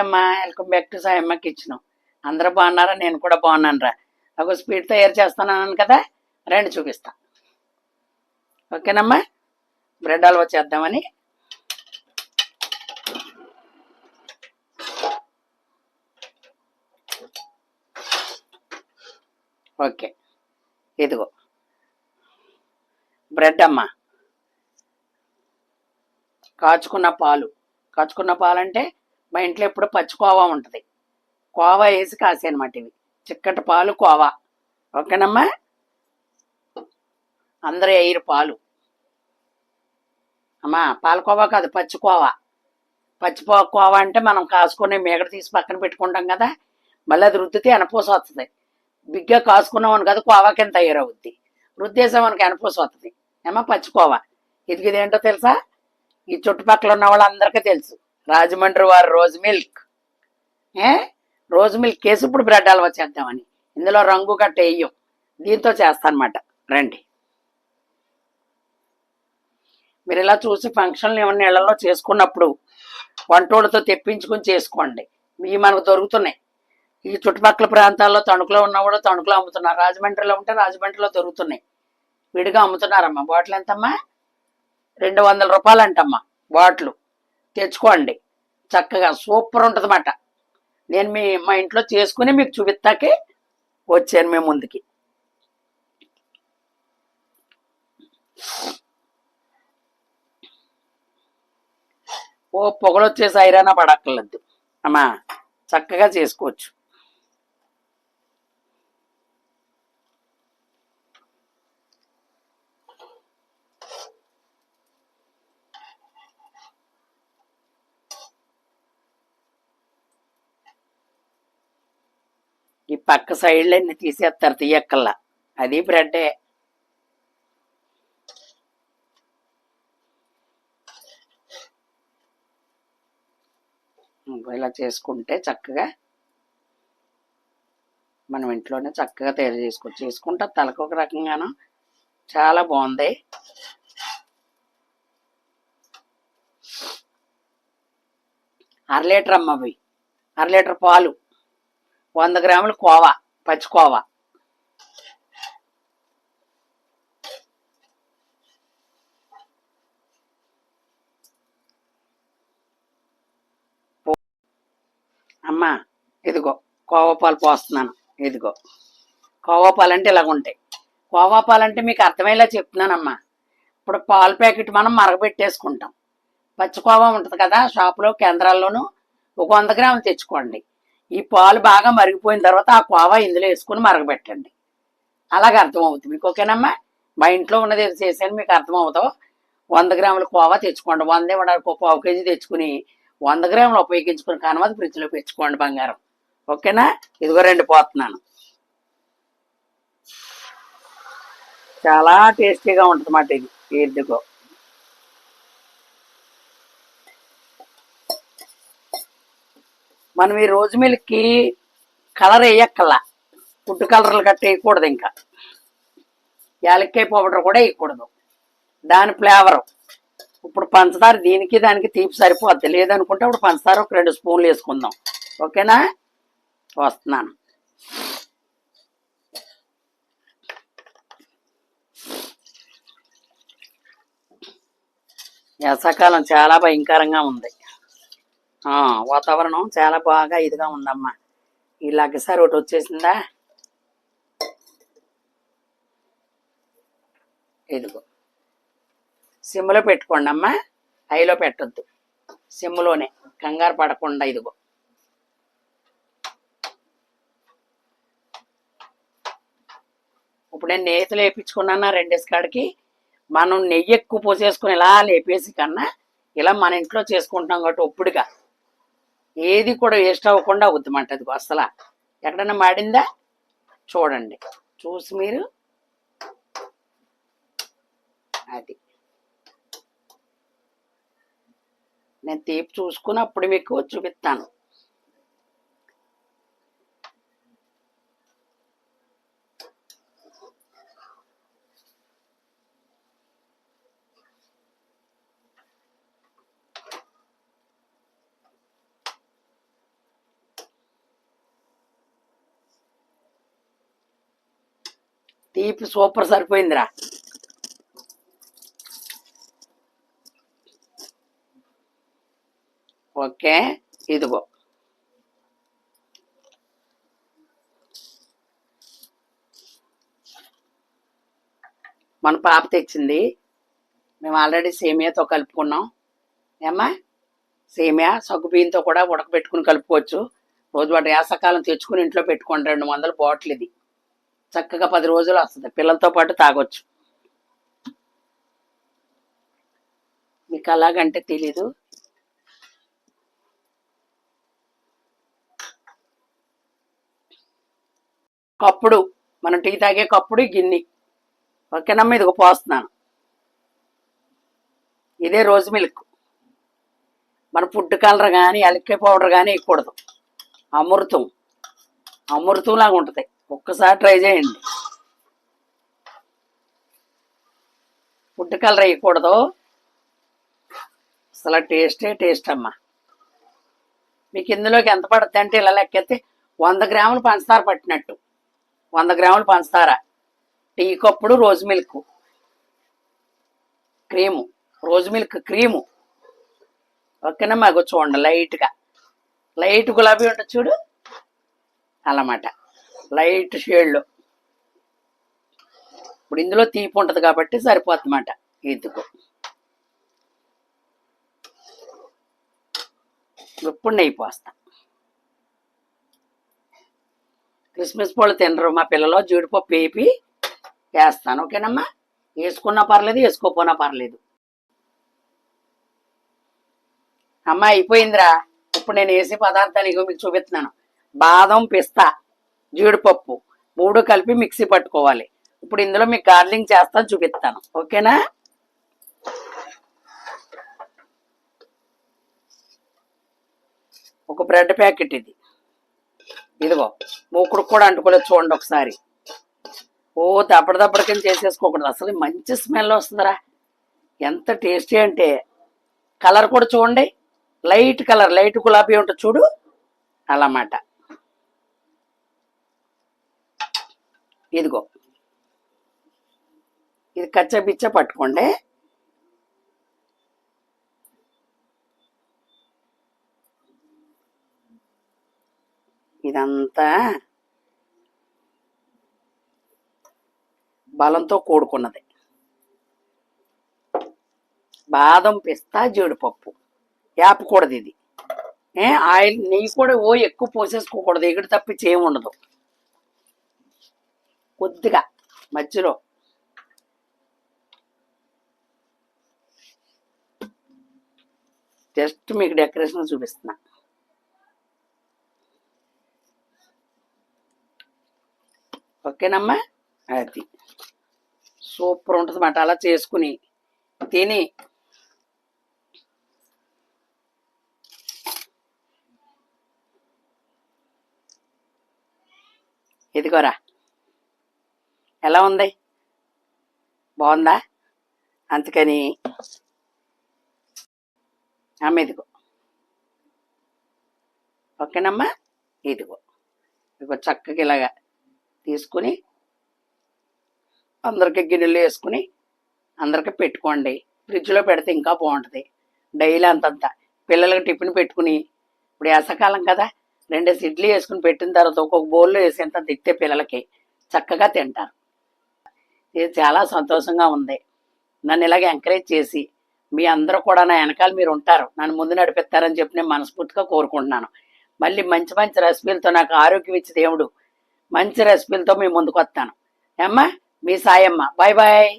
అమ్మా welcome back to Sayamma kitchen. అందరూ బాగున్నారా? నేను కూడా బాగున్నాను రా ఒక స్పీడ్ తయారు చేస్తున్నాను కదా? రండి చూపిస్తా. ఓకేనమ్మా? బ్రెడ్ హల్వా చేద్దామని. ఓకే. ఇదిగో. బ్రెడ్ అమ్మా. కాచుకున్న పాలు. కాచుకున్న పాలు అంటే మా ఇంట్లో ఎప్పుడు పచ్చి కోవా ఉంటుంది. కోవా వేసి కాసేయనమాట ఇవి. చిక్కటి పాలు కోవా. ఓకేనమ్మా? అందరూ ఎయిర్ పాలు. అమ్మా పాలకోవా కాదు పచ్చి కోవా. పచ్చి కోవా అంటే మనం కాసుకొని మేగడ తీసి పక్కన పెట్టుకుంటాం కదా మళ్ళీ అది రుద్దితే ఎనపూస వస్తుంది బిగ్గా కాసుకున్నామని కదా కోవా కింద తయారవుద్ది. రుద్దేసామనికి ఎనపూస వస్తుంది ఏమా పచ్చి కోవా. ఇది తెలుసా? ఈ చుట్టుపక్కల ఉన్న వాళ్ళందరికీ తెలుసు. రాజమండ్రి వారి రోజ్ మిల్క్. ఏ? రోజ్ మిల్క్ కేసు ఇప్పుడు బ్రెడ్ హల్వా చేద్దామని ఇందులో రంగు గట్ట వేయం. దీంతో చేస్తానమాట. రండి. మీరు ఇలా చూసి ఫంక్షన్లు ఏమన్నా ఇళ్ళలో చేసుకున్నప్పుడు వంటోడితో తెప్పించుకుని చేసుకోండి. ఇవి మనకు దొరుకుతున్నాయి. ఈ చుట్టుపక్కల ప్రాంతాల్లో తణుకులో ఉన్న కూడా తణుకులో అమ్ముతున్నారు. రాజమండ్రిలో ఉంటే రాజమండ్రిలో దొరుకుతున్నాయి. విడిగా అమ్ముతున్నారమ్మా. బాటిల్ ఎంతమ్మా? రెండు వందల రూపాయలు అంటమ్మా బాటిల్. తెచ్చుకోండి. చక్కగా సూపర్ ఉంటుందన్నమాట. నేను మీ మా ఇంట్లో చేసుకుని మీకు చూపిస్తాకే వచ్చాను మేము ముందుకి. ఓ పొగలు వచ్చేసి ఐరానా పడక్కర్లేదు. అమ్మా చక్కగా చేసుకోవచ్చు. పక్క సైడ్లన్నీ తీసేస్తారు తీయక్కల్లా. అది బ్రెడ్డే. ఇంకో ఇలా చేసుకుంటే చక్కగా మనం ఇంట్లోనే చక్కగా తయారు చేసుకో చేసుకుంటే తలకు ఒక రకంగాను చాలా బాగుంది. అర లీటర్ అమ్మ అవి. అర లీటర్ పాలు. వంద గ్రాములు కోవా పచ్చి కోవా. అమ్మా ఇదిగో కోవా పాలు పోస్తున్నాను ఇదిగో. కోవా పాలు అంటే ఇలాగ ఉంటాయి. కోవాపాలు అంటే మీకు అర్థమయ్యేలా చెప్తున్నానమ్మా. ఇప్పుడు పాల ప్యాకెట్ మనం మరగబెట్టేసుకుంటాం. పచ్చి కోవా ఉంటుంది కదా షాపులో కేంద్రాల్లోనూ ఒక వంద గ్రాములు తెచ్చుకోండి. ఈ పాలు బాగా మరిగిపోయిన తర్వాత ఆ కోవా ఇందులో వేసుకుని మరగబెట్టండి. అలాగే అర్థమవుతుంది మీకు ఓకేనమ్మా? మా ఇంట్లో ఉన్నది ఏదో చేశాను మీకు అర్థమవుతావు? వంద గ్రాముల కోవా తెచ్చుకోండి. వంద ఇవ్వడానికి ఒక పావు కేజీ తెచ్చుకుని వంద గ్రాములు ఉపయోగించుకుని కనవది ఫ్రిడ్జ్లో పెంచుకోండి బంగారం. ఓకేనా? ఇదిగో రెండు పోతున్నాను. చాలా టేస్టీగా ఉంటుంది అన్నమాట ఇది. ఇదిగో. మనం ఈ రోజు మిల్క్కి కలర్ వేయక్కల్లా ఫుడ్ కలర్లు గట్ట వేయకూడదు ఇంకా. యాలక్కాయ పౌడర్ కూడా వేయకూడదు. దాని ఫ్లేవరు. ఇప్పుడు పంచదార దీనికి దానికి తీపి సరిపోద్ది. లేదనుకుంటే ఇప్పుడు పంచదార ఒక రెండు స్పూన్లు వేసుకుందాం. ఓకేనా? వస్తున్నాను. వేసాకాలం చాలా భయంకరంగా ఉంది. వాతావరణం చాలా బాగా ఇదిగా ఉందమ్మా. ఈ లగ్గసారి ఒకటి వచ్చేసిందా? ఇదిగో. సిమ్లో పెట్టుకోండి అమ్మా. హైలో పెట్టద్దు. సిమ్లోనే కంగారు పడకుండా ఇదిగో. ఇప్పుడు నేను నేతలు వేపించుకున్నా రెండేసి కాడికి? మనం నెయ్యి ఎక్కువ పోసేసుకుని ఇలా లేపేసి కన్నా ఇలా మన ఇంట్లో చేసుకుంటాం కాబట్టి ఒప్పుడుగా. ఏది కూడా వేస్ట్ అవ్వకుండా అవుద్దిమంట అది అసలు. ఎక్కడైనా మాడిందా? చూడండి. చూసి మీరు. అది. నేను తీపి చూసుకుని అప్పుడు మీకు చూపిస్తాను. తీపి సూపర్ సరిపోయిందిరా. ఓకే ఇదిగో. మన పాప తెచ్చింది. మేము ఆల్రెడీ సేమియాతో కలుపుకున్నాం. ఏమ్మా? సేమియా సగ్గు బియ్యంతో కూడా ఉడకబెట్టుకుని కలుపుకోవచ్చు. రోజు వాటి వేసవకాలం తెచ్చుకుని ఇంట్లో పెట్టుకోండి. రెండు వందల బాటిల్ ఇది. చక్కగా పది రోజులు వస్తుంది. పిల్లలతో పాటు తాగొచ్చు. మీకు అలాగంటే తెలీదు. కప్పుడు మనం టీ తాగే కప్పుడు గిన్నె. ఓకేనమ్మా ఇదిగో పోస్తున్నాను. ఇదే రోజు మిల్క్. మన ఫుడ్ కలర్ కానీ ఎలక్కే పౌడర్ కానీ వేయకూడదు. అమృతం. అమృతం లాగా ఉంటుంది. ఒక్కసారి ట్రై చేయండి. ఫుడ్ కలర్ వేయకూడదు. అసలు టేస్టే టేస్ట్ అమ్మా. మీకు ఇందులోకి ఎంత పడుతుంది అంటే ఇలా లెక్కెత్తే వంద గ్రాములు పంచదార పట్టినట్టు. వంద గ్రాములు పంచదార. టీ కప్పుడు rose milk. Cream. Rose milk cream. ఓకేనా మాకు చూడండి లైట్గా. లైట్ గులాబీ ఉంటుంది చూడు. అలమాట. లైట్ షేడ్లో. ఇప్పుడు ఇందులో తీపి ఉంటుంది కాబట్టి సరిపోతుందన్నమాట ఎందుకు ఇప్పుడు నెయ్యి పోస్తాం. క్రిస్మస్ పళ్ళు తినరు మా పిల్లలు జీడిపప్పు వేపి వేస్తాను. ఓకేనమ్మా? వేసుకున్నా పర్లేదు వేసుకోపోనా పర్లేదు. అమ్మ అయిపోయిందిరా. ఇప్పుడు నేను వేసే పదార్థాలు ఇగో మీకు చూపిస్తున్నాను. బాదం పిస్తా. జీడిపప్పు మూడు కలిపి మిక్సీ పట్టుకోవాలి. ఇప్పుడు ఇందులో మీకు గార్లింగ్ చేస్తాను చూపిస్తాను. ఓకేనా? ఒక బ్రెడ్ ప్యాకెట్ ఇది. ఇదిగో మూకుడు కూడా అంటుకోలేదు చూడండి ఒకసారి. ఓ దప్పడదప్పడికని చేసేసుకోకూడదు. అసలు మంచి స్మెల్ వస్తుందిరా. ఎంత టేస్టీ అంటే. కలర్ కూడా చూడండి. లైట్ కలర్ లైట్ గులాబీ ఉంటుంది చూడు. అలామాట. ఇదిగో. ఇది కచ్చ బిచ్చ పట్టుకోండి. ఇదంతా బలంతో కూడుకున్నది. బాదం పిస్తా జీడిపప్పు. యాపకూడదు ఇది. ఏ ఆయిల్ నెయ్యి కూడా ఓ ఎక్కువ పోసేసుకోకూడదు. ఎగుడు తప్పించి ఏమి ఉండదు. కొద్దిగా మధ్యలో. జస్ట్ మీకు డెకరేషన్ చూపిస్తున్నా. ఓకేనమ్మా? అది. సూపర్ ఉంటుంది అన్నమాట అలా చేసుకుని తిని. ఇదిగోరా. ఎలా ఉంది? బాగుందా? అందుకని అమ్మ ఇదిగో. ఓకేనమ్మా ఇదిగో. ఇదిగో చక్కగా ఇలాగా తీసుకుని అందరికి గిన్నెలు వేసుకుని అందరికి పెట్టుకోండి. ఫ్రిడ్జ్లో పెడితే ఇంకా బాగుంటుంది. డైలీ అంతంత. పిల్లలకి టిఫిన్ పెట్టుకుని ఇప్పుడు వేసవకాలం కదా రెండేసి ఇడ్లీ వేసుకుని పెట్టిన తర్వాత ఒక్కొక్క బౌల్లో వేసేంత దిక్తే పిల్లలకి చక్కగా తింటారు. ఇది చాలా సంతోషంగా ఉంది. నన్ను ఇలాగ ఎంకరేజ్ చేసి మీ అందరూ కూడా నా వెనకాల మీరు ఉంటారు. నన్ను ముందు నడిపిస్తారని చెప్పి నేను మనస్ఫూర్తిగా కోరుకుంటున్నాను. మళ్ళీ మంచి మంచి రెసిపీలతో నాకు ఆరోగ్యం ఇచ్చి దేవుడు మంచి రెసిపీలతో మీ ముందుకు వస్తాను. ఏమ్మా? మీ సాయమ్మ. Bye bye